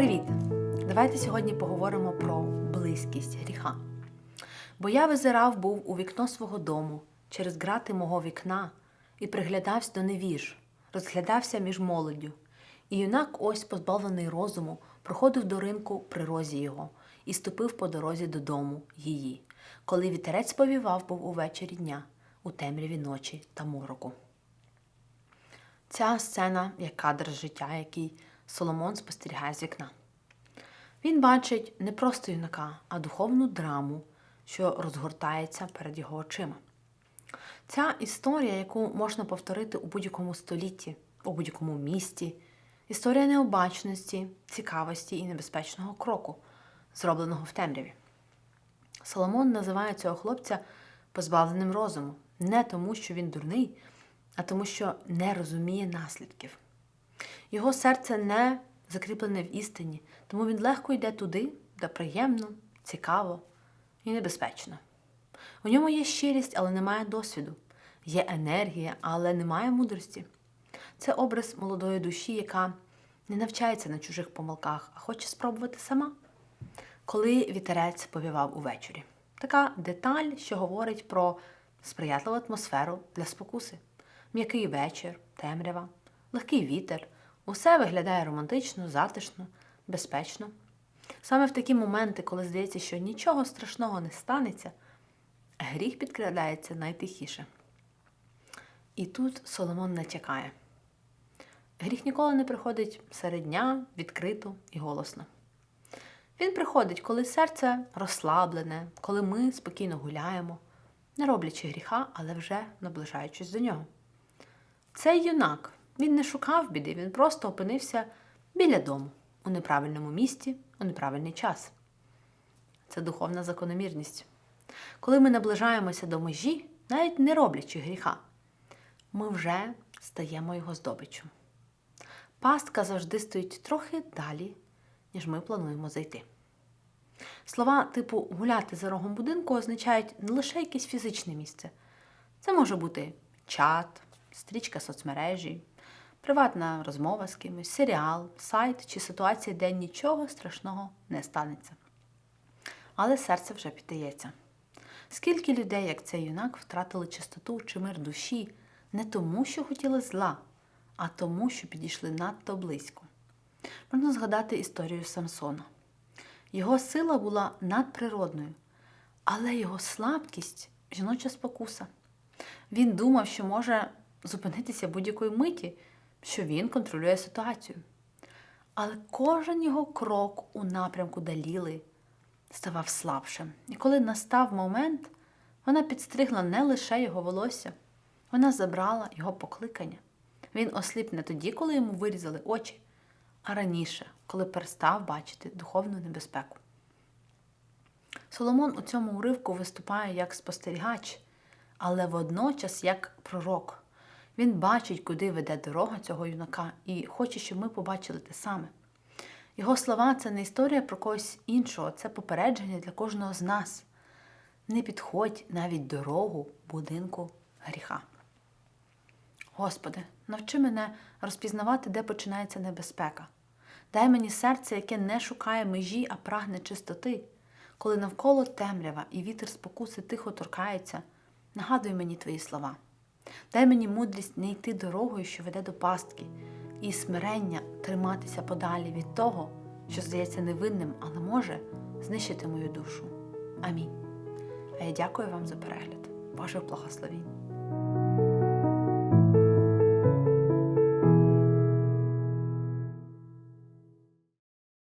Привіт! Давайте сьогодні поговоримо про близькість гріха. Бо я визирав був у вікно свого дому через грати мого вікна і приглядався до невіж, розглядався між молоддю. І юнак, ось позбавлений розуму, проходив до ринку при розі його і ступив по дорозі додому її, коли вітерець повівав був увечері дня, у темряві ночі та мороку. Ця сцена як кадр життя, який Соломон спостерігає з вікна. Він бачить не просто юнака, а духовну драму, що розгортається перед його очима. Ця історія, яку можна повторити у будь-якому столітті, у будь-якому місті, історія необачності, цікавості і небезпечного кроку, зробленого в темряві. Соломон називає цього хлопця позбавленим розуму, не тому, що він дурний, а тому, що не розуміє наслідків. Його серце не закріплене в істині, тому він легко йде туди, де приємно, цікаво і небезпечно. У ньому є щирість, але немає досвіду, є енергія, але немає мудрості. Це образ молодої душі, яка не навчається на чужих помилках, а хоче спробувати сама. Коли вітерець повівав увечері. Така деталь, що говорить про сприятливу атмосферу для спокуси. М'який вечір, темрява, легкий вітер. Усе виглядає романтично, затишно, безпечно. Саме в такі моменти, коли здається, що нічого страшного не станеться, гріх підкрадається найтихіше. І тут Соломон натякає. Гріх ніколи не приходить серед дня, відкрито і голосно. Він приходить, коли серце розслаблене, коли ми спокійно гуляємо, не роблячи гріха, але вже наближаючись до нього. Цей юнак, він не шукав біди, він просто опинився біля дому, у неправильному місці, у неправильний час. Це духовна закономірність. Коли ми наближаємося до межі, навіть не роблячи гріха, ми вже стаємо його здобиччю. Пастка завжди стоїть трохи далі, ніж ми плануємо зайти. Слова типу гуляти за рогом будинку означають не лише якесь фізичне місце. Це може бути чат, стрічка соцмережі, приватна розмова з кимось, серіал, сайт чи ситуація, де нічого страшного не станеться. Але серце вже піддається. Скільки людей, як цей юнак, втратили чистоту чи мир душі не тому, що хотіли зла, а тому, що підійшли надто близько. Можна згадати історію Самсона. Його сила була надприродною, але його слабкість жіноча спокуса. Він думав, що може зупинитися будь-якої миті, що він контролює ситуацію. Але кожен його крок у напрямку Даліли ставав слабшим. І коли настав момент, вона підстригла не лише його волосся, вона забрала його покликання. Він осліп не тоді, коли йому вирізали очі, а раніше, коли перестав бачити духовну небезпеку. Соломон у цьому уривку виступає як спостерігач, але водночас як пророк. Він бачить, куди веде дорога цього юнака, і хоче, щоб ми побачили те саме. Його слова це не історія про когось іншого, це попередження для кожного з нас. Не підходь навіть дорогу будинку гріха. Господи, навчи мене розпізнавати, де починається небезпека. Дай мені серце, яке не шукає межі, а прагне чистоти. Коли навколо темрява і вітер спокуси тихо торкається, нагадуй мені твої слова. Дай мені мудрість не йти дорогою, що веде до пастки, і смирення триматися подалі від того, що здається невинним, але може знищити мою душу. Амінь. А я дякую вам за перегляд. ваших благословінь.